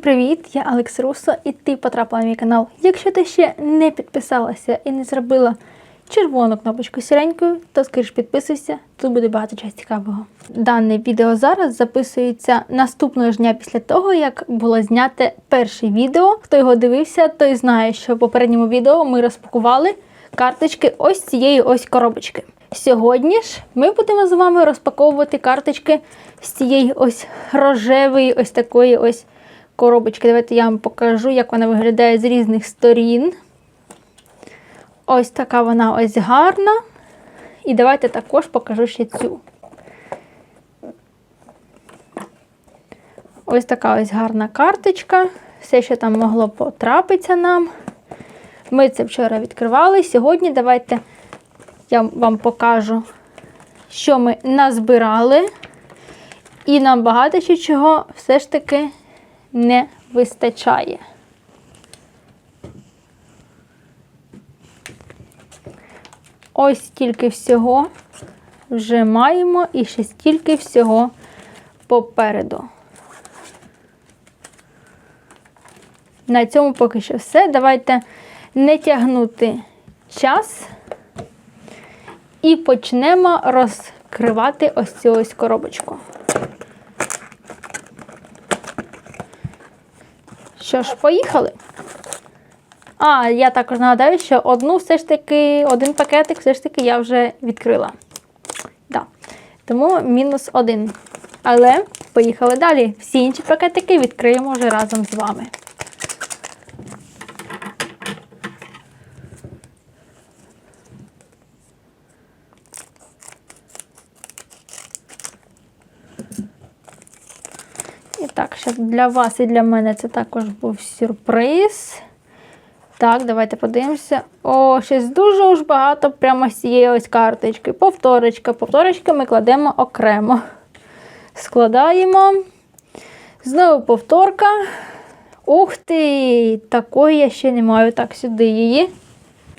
привіт! Я Алекс Руссо і ти потрапила на мій канал. Якщо ти ще не підписалася і не зробила червону кнопочку сіренькою, то скоріш підписуйся, тут буде багато чогось цікавого. Дане відео зараз записується наступного ж дня після того, як було зняте перше відео. Хто його дивився, той знає, що в попередньому відео ми розпакували карточки ось цієї ось коробочки. Сьогодні ж ми будемо з вами розпаковувати карточки з цієї ось рожевої, ось такої ось коробочки. Давайте я вам покажу, як вона виглядає з різних сторін. Ось така вона ось гарна. І давайте також покажу ще цю. Ось така ось гарна карточка. Все, що там могло потрапитися нам. Ми це вчора відкривали. Сьогодні давайте я вам покажу, що ми назбирали. І нам багато ще чого все ж таки не вистачає. Ось стільки всього вже маємо і ще стільки всього попереду. На цьому поки що все. Давайте не тягнути час і почнемо розкривати ось цю ось коробочку. Що ж, поїхали? А, я також нагадаю, що одну все ж таки, один пакетик все ж таки я вже відкрила. Да. Тому мінус один. Але поїхали далі. Всі інші пакетики відкриємо вже разом з вами. Так, ще для вас і для мене це також був сюрприз. Так, давайте подивимося. О, щось дуже уж багато прямо з цієї ось карточки. Повторочка. Повторочки ми кладемо окремо. Складаємо. Знову повторка. Ух ти! Такої я ще не маю. Так, сюди її.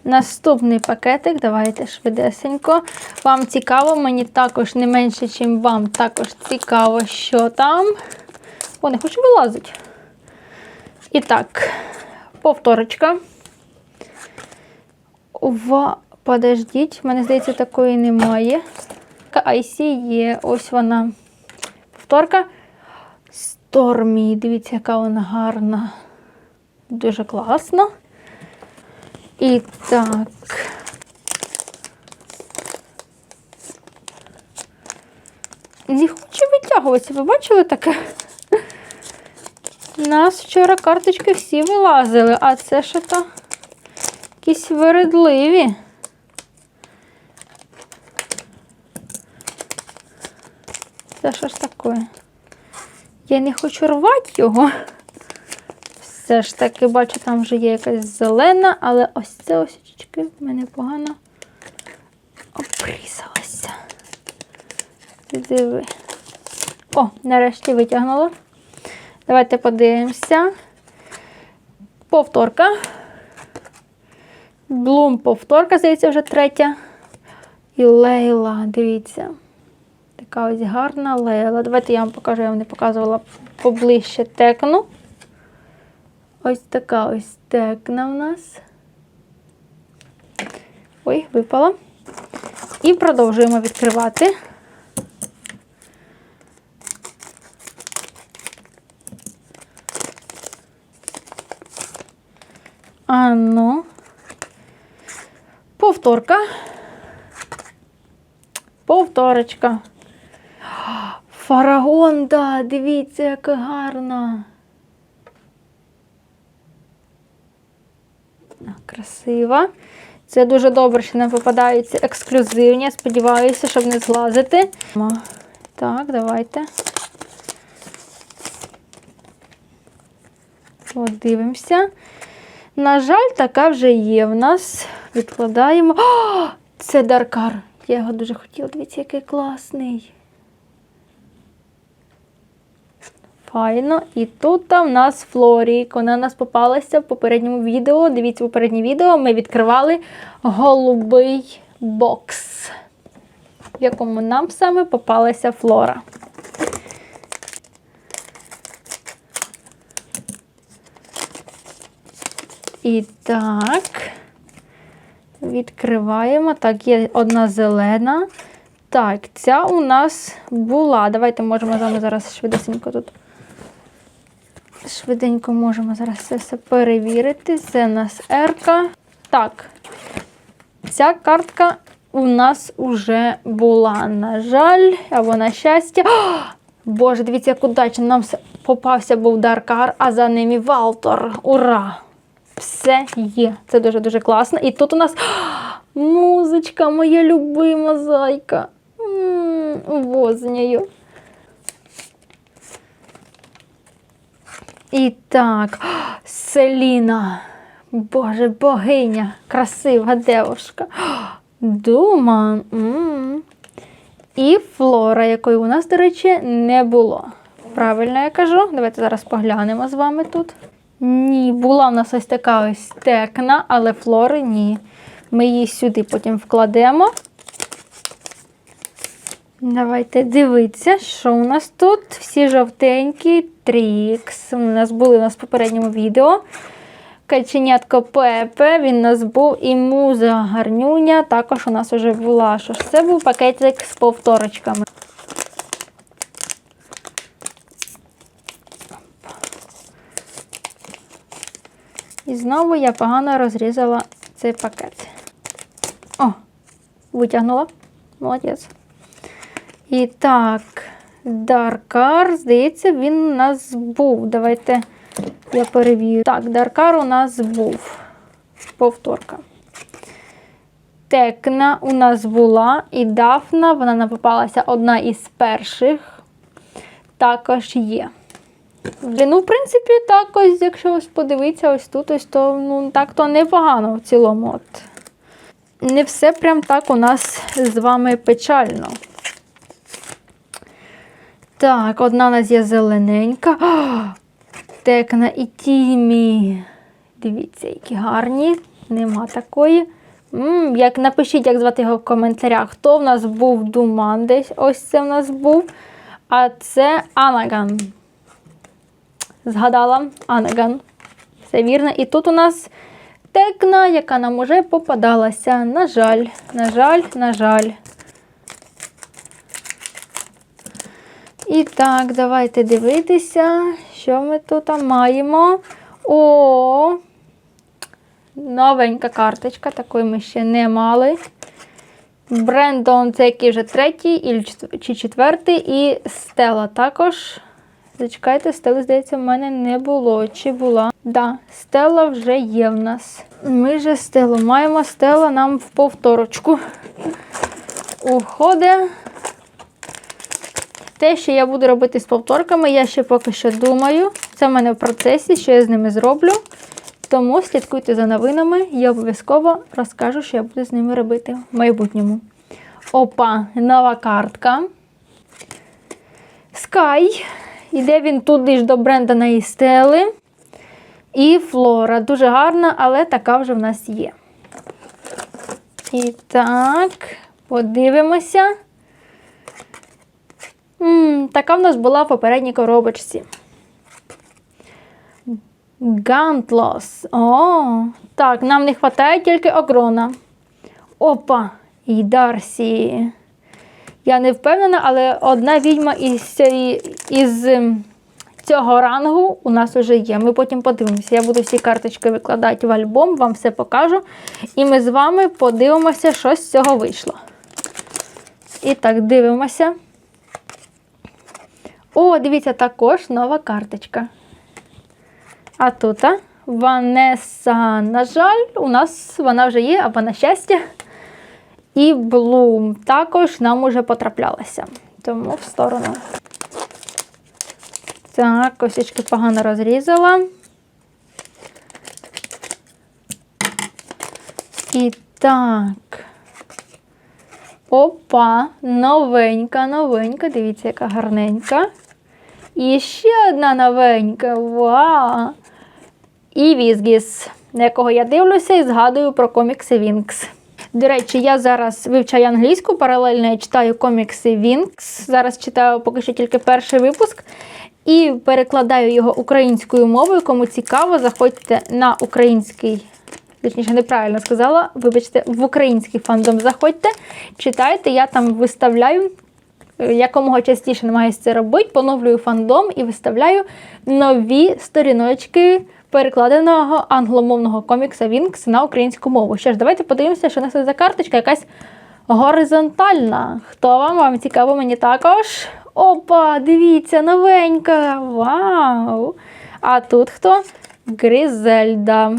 Наступний пакетик, давайте швидесенько. Вам цікаво, мені також не менше, ніж вам також цікаво, що там. О, не хочу вилазити. І так, повторочка. В... Подождіть, мене здається, такої немає. IC є, ось вона. Повторка. Стормі. Дивіться, яка вона гарна. Дуже класно. І так. Не хочу витягуватися. Ви бачили таке? У нас вчора карточки всі вилазили, а це що то якісь вередливі. Це що ж таке? Я не хочу рвати його. Все ж таки, бачу, там вже є якась зелена, але ось це ось очечки в мене погано обрізалося. Диви. О, нарешті витягнула. Давайте подивимося. Повторка. Блум повторка, здається, вже третя. І Лейла, дивіться. Така ось гарна Лейла. Давайте я вам покажу, я вам не показувала поближче текну. Ось така ось текна у нас. Ой, випала. І продовжуємо відкривати. А ну. Повторка. Повторочка. Фарагон, да, дивіться, яка гарна. Красива. Це дуже добре, що нам попадаються ексклюзивні. Сподіваюся, щоб не злазити. Так, давайте. Подивимося. На жаль, така вже є в нас. Відкладаємо. О, це Даркар. Я його дуже хотіла. Дивіться, який класний. Файно. І тут в нас Флорік. Вона у нас попалася в попередньому відео. Дивіться, попереднє відео ми відкривали голубий бокс, в якому нам саме попалася флора. І так. Відкриваємо. Так, є одна зелена. Так, ця у нас була. Давайте можемо з вами зараз швидесенько тут. Швиденько можемо зараз це все перевірити. Це у нас Ерка. Так. Ця картка у нас уже була. На жаль, або на щастя. О, Боже, дивіться, як удачно. Нам попався був Даркар, а за ним і Валтор. Ура! Все є. Це дуже-дуже класно. І тут у нас музичка, моя любима зайка. М, Вознею. І так, Селіна. Боже, богиня, красива девушка. Дума. І флора, якої у нас, до речі, не було. Правильно я кажу? Давайте зараз поглянемо з вами тут. Ні, була в нас ось така ось текна, але флори ні. Ми її сюди потім вкладемо. Давайте дивитися, що у нас тут. Всі жовтенькі, трікс. У нас були у нас в попередньому відео. Каченятко Пепе, він у нас був і муза гарнюня. Також у нас вже була. Що ж це був пакетик з повторочками. І знову я погано розрізала цей пакет. О, витягнула. Молодець. І так, Даркар, здається, він у нас був. Давайте я перевірю. Так, Даркар у нас був. Повторка. Текна у нас була і Дафна, вона нам попалася одна із перших. Також є. Ну, в принципі, так ось, якщо ось подивитися ось тут, ось то ну, так то непогано в цілому. От. Не все прям так у нас з вами печально. Так, одна у нас є зелененька. О, Текна і Тімі. Дивіться, які гарні. Нема такої. м як напишіть, як звати його в коментарях. Хто в нас був Думан десь? Ось це в нас був. А це Анаган. Згадала Анаган. Все вірно. І тут у нас текна, яка нам уже попадалася. На жаль, на жаль, на жаль. І так, давайте дивитися, що ми тут маємо. О, новенька карточка, такої ми ще не мали. Брендон, це який вже третій чи четвертий, і Стела також. Зачекайте, Стели, здається, в мене не було. Чи була? Да, Стела вже є в нас. Ми же Стелу маємо. Стела нам в повторочку. Уходить. Те, що я буду робити з повторками, я ще поки що думаю. Це в мене в процесі, що я з ними зроблю. Тому слідкуйте за новинами, я обов'язково розкажу, що я буду з ними робити в майбутньому. Опа, нова картка. Sky. Іде він туди ж до Брендана і Стели. І Флора. Дуже гарна, але така вже в нас є. І так, подивимося. М, така в нас була в попередній коробочці. Гантлос. О, так, нам не вистачає тільки Огрона. Опа, і Дарсі. Я не впевнена, але одна відьма із, із ем, цього рангу у нас вже є. Ми потім подивимося. Я буду всі карточки викладати в альбом, вам все покажу. І ми з вами подивимося, що з цього вийшло. І так, дивимося. О, дивіться, також нова карточка. А тут Ванеса, на жаль, у нас вона вже є, або на щастя. І Блум також нам уже потраплялася. Тому в сторону. Так, косички погано розрізала. І так. Опа, новенька, новенька. Дивіться, яка гарненька. І ще одна новенька. Вау! І Візгіс, на якого я дивлюся і згадую про комікси Вінкс. До речі, я зараз вивчаю англійську, паралельно я читаю комікси Вінкс. Зараз читаю поки що тільки перший випуск. і перекладаю його українською мовою. Кому цікаво, заходьте на український. Точніше, неправильно сказала. Вибачте, в український фандом заходьте, читайте, я там виставляю е, якомога частіше намагаюся це робити, поновлюю фандом і виставляю нові сторіночки перекладеного англомовного комікса Вінкс на українську мову. Що ж, давайте подивимося, що у нас за карточка якась горизонтальна. Хто вам? Вам цікаво мені також? Опа, дивіться, новенька! Вау! А тут хто? Гризельда.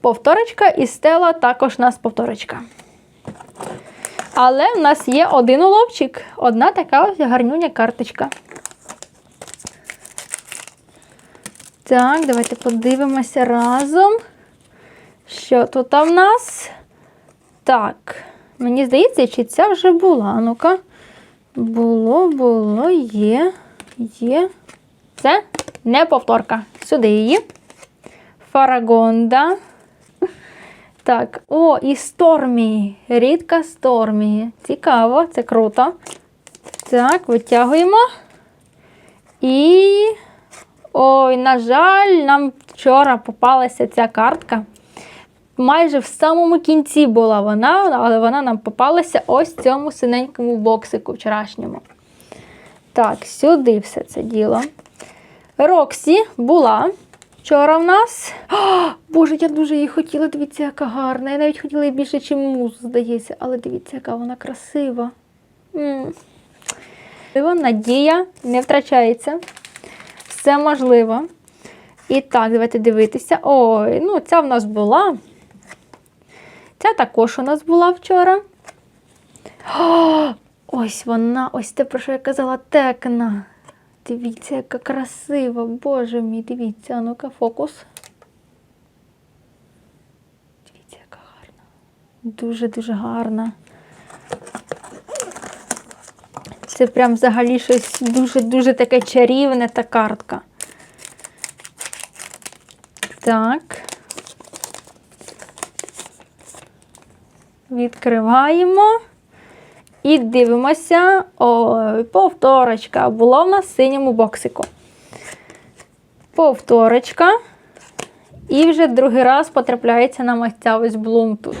Повторочка і стела також у нас повторочка. Але в нас є один уловчик. Одна така ось гарнюня карточка. Так, давайте подивимося разом. Що тут в нас? Так, мені здається, чи ця вже була. Ну-ка. Було, було, є, є. Це не повторка. Сюди її. Фарагонда. Так, о, і Стормі. Рідка Стормі. Цікаво, це круто. Так, витягуємо. І. Ой, на жаль, нам вчора попалася ця картка. Майже в самому кінці була вона, але вона нам попалася ось цьому синенькому боксику вчорашньому. Так, сюди все це діло. Роксі була вчора в нас. О, Боже, я дуже її хотіла. Дивіться, яка гарна. Я навіть хотіла її більше, ніж муз, здається. Але дивіться, яка вона красива. М. Надія не втрачається. Все можливо. І так, давайте дивитися. Ой, ну ця в нас була. Ця також у нас була вчора. О, ось вона, ось те, про що я казала, текна. Дивіться, яка красива, боже мій, дивіться, ну-ка, фокус. Дивіться, яка гарна. Дуже-дуже гарна. Це прям взагалі щось дуже-дуже таке чарівне та картка. Так. Відкриваємо і дивимося. Ой, повторочка. Була в нас в синьому боксику. Повторочка. І вже другий раз потрапляється нам ось ця ось блум тут.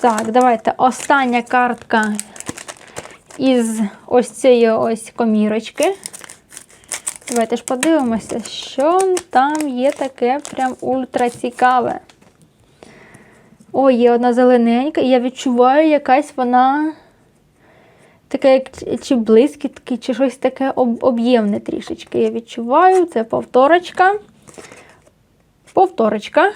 Так, давайте остання картка із ось цієї ось комірочки. Давайте ж подивимося, що там є таке прям ультра цікаве. О, є одна зелененька, і я відчуваю якась вона таке, як чи блискітки, чи щось таке об'ємне трішечки. Я відчуваю, це повторочка. Повторочка.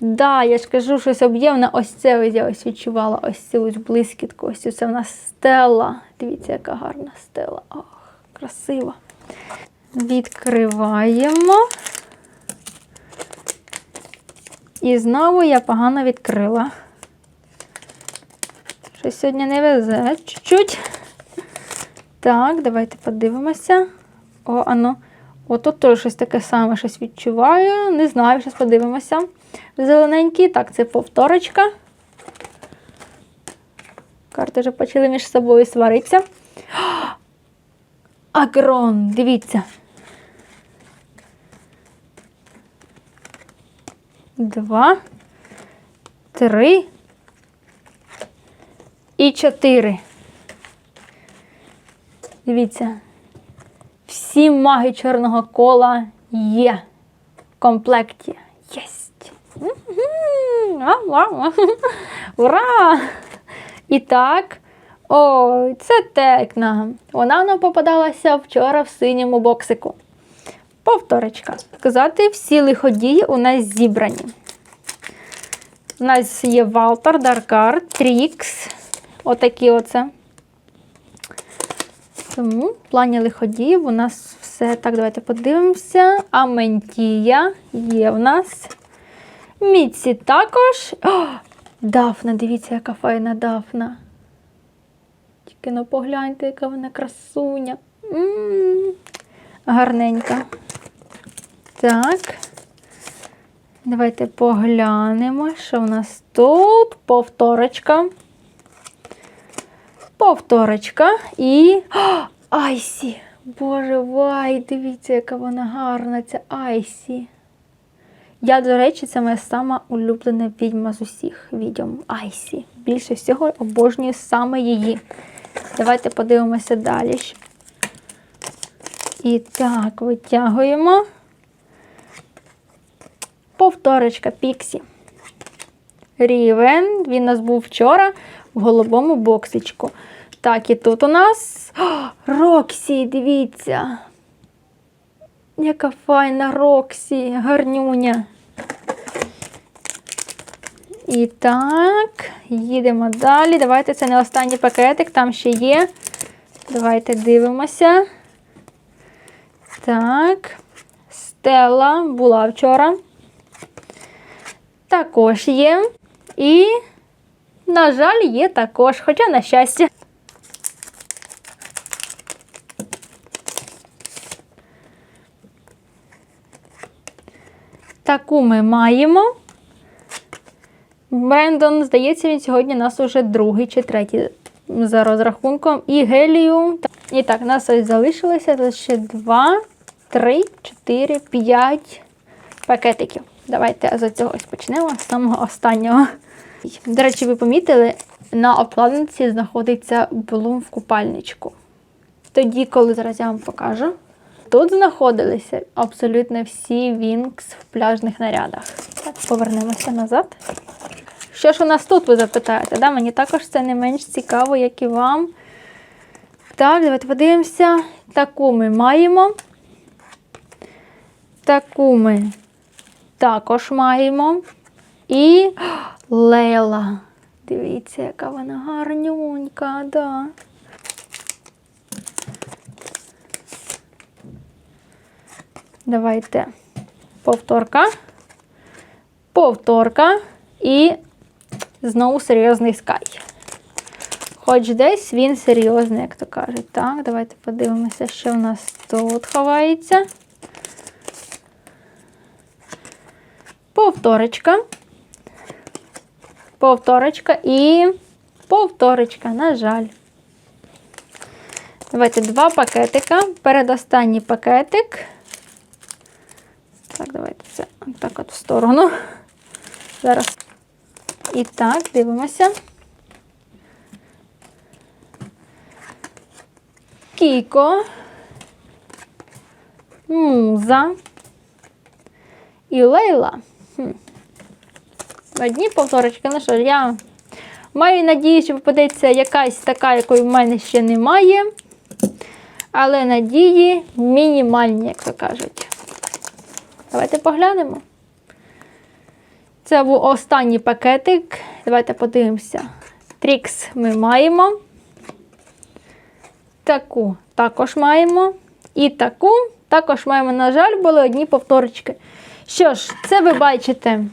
Да, я ж кажу, щось об'ємне. Ось це ось я ось відчувала ось цю ось блискітку. Ось це в нас стела. Дивіться, яка гарна стела. Ох, красива. Відкриваємо. І знову я погано відкрила. Щось сьогодні не везе чуть-чуть. Так, давайте подивимося. О, ано. О, тут теж щось таке саме щось відчуваю. Не знаю, зараз подивимося. Зелененький. Так, це повторочка. Карти вже почали між собою сваритися. Агрон, дивіться. Два, три і чотири. Дивіться. Всі маги чорного кола є в комплекті. Ура! І так. Ой, це текна. Вона нам попадалася вчора в синьому боксику. Повторочка. Сказати, всі лиходії у нас зібрані. У нас є Валтер, Даркар, Трікс. Отакі оце. Тому в плані лиходіїв у нас все. Так, давайте подивимося. Аментія є в нас. Міці також. О, Дафна, дивіться, яка файна Дафна. Тільки ну погляньте, яка вона красуня. М, Гарненька. Так. Давайте поглянемо, що в нас тут. Повторочка. повторочка і. О, Айсі! Боже, вай, дивіться, яка вона гарна, ця Айсі. Я, до речі, це моя сама улюблена відьма з усіх відьом Айсі. Більше всього обожнюю саме її. Давайте подивимося далі. І так, витягуємо. Повторочка Піксі. Рівен. Він у нас був вчора в голубому боксичку. Так, і тут у нас О, Роксі, дивіться. Яка файна Роксі, гарнюня. І так, їдемо далі. Давайте це не останній пакетик, там ще є. Давайте дивимося. Так, Стелла була вчора. Також є. І, на жаль, є також, хоча на щастя. Таку ми маємо. Брендон, здається, він сьогодні у нас уже другий чи третій за розрахунком. І гелію. І так, у нас ось залишилося ще два, три, чотири, п'ять пакетиків. Давайте з цього ось почнемо, з самого останнього. До речі, ви помітили, на обкладинці знаходиться блум в купальничку. Тоді, коли зараз я вам покажу, тут знаходилися абсолютно всі Вінкс в пляжних нарядах. Так, повернемося назад. Що ж у нас тут, ви запитаєте? Да? Мені також це не менш цікаво, як і вам. Так, давайте подивимося. Таку ми маємо. Таку ми також маємо. І Лейла. Дивіться, яка вона гарнюнька, да. Давайте повторка. Повторка і знову серйозний скай. Хоч десь він серйозний, як то кажуть. Так, давайте подивимося, що в нас тут ховається. Повторочка. Повторочка і повторочка, на жаль. Давайте два пакетика. Передостанній пакетик. Так, давайте це так от в сторону. Зараз. І так, дивимося. Кіко. Муза. І Лейла. Хм. Одні повторочки. Ну що ж, я маю надію, що попадеться якась така, якої в мене ще немає. Але надії мінімальні, як то кажуть. Давайте поглянемо. Це був останній пакетик. Давайте подивимося. Трікс ми маємо. Таку також маємо. І таку також маємо, на жаль, були одні повторочки. Що ж, це ви бачите,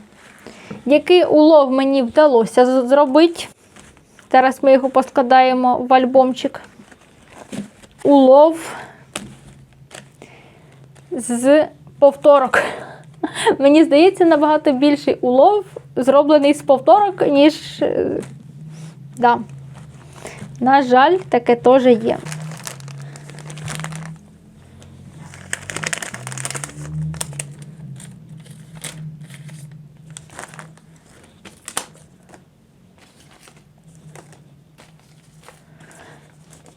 який улов мені вдалося зробити. Зараз ми його поскладаємо в альбомчик. Улов з повторок. Мені здається, набагато більший улов зроблений з повторок, ніж. е, Да. На жаль, таке теж є.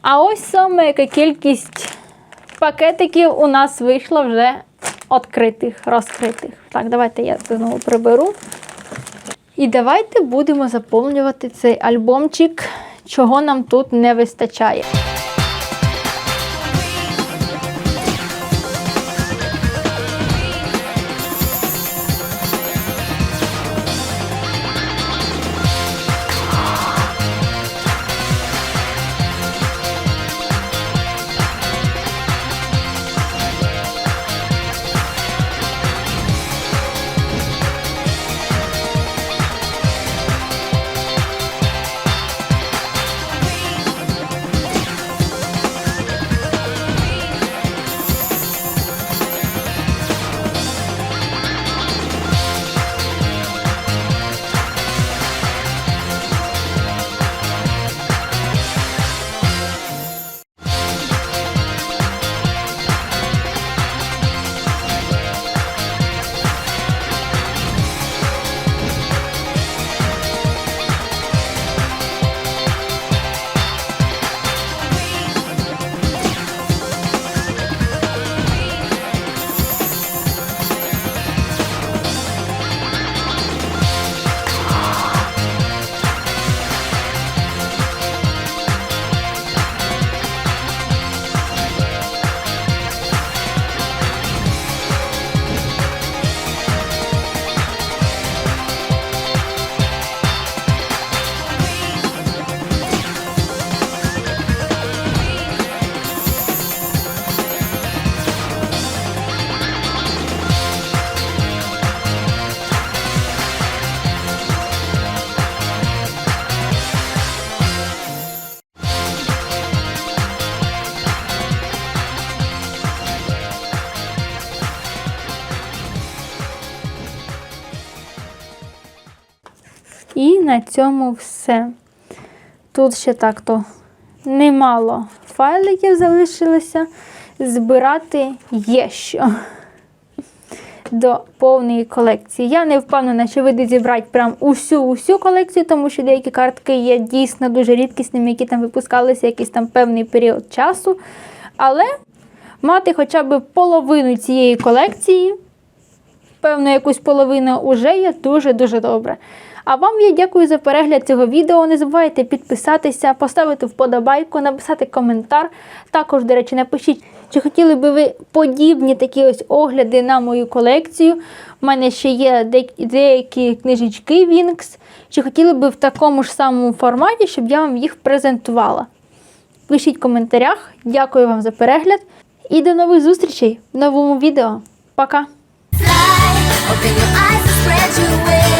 А ось саме яка кількість пакетиків у нас вийшла вже відкритих, розкритих. Так, давайте я це знову приберу. І давайте будемо заповнювати цей альбомчик, чого нам тут не вистачає. І на цьому все. Тут ще так-то немало файликів залишилося. Збирати є що до повної колекції. Я не впевнена, що вийде зібрати прям усю усю колекцію, тому що деякі картки є дійсно дуже рідкісними, які там випускалися якийсь там певний період часу. Але мати хоча б половину цієї колекції, певно, якусь половину уже є дуже-дуже добре. А вам я дякую за перегляд цього відео. Не забувайте підписатися, поставити вподобайку, написати коментар. Також, до речі, напишіть, чи хотіли би ви подібні такі ось огляди на мою колекцію. У мене ще є деякі книжечки Вінкс. Чи хотіли би в такому ж самому форматі, щоб я вам їх презентувала? Пишіть в коментарях. Дякую вам за перегляд. І до нових зустрічей в новому відео. Пока! Open your eyes and.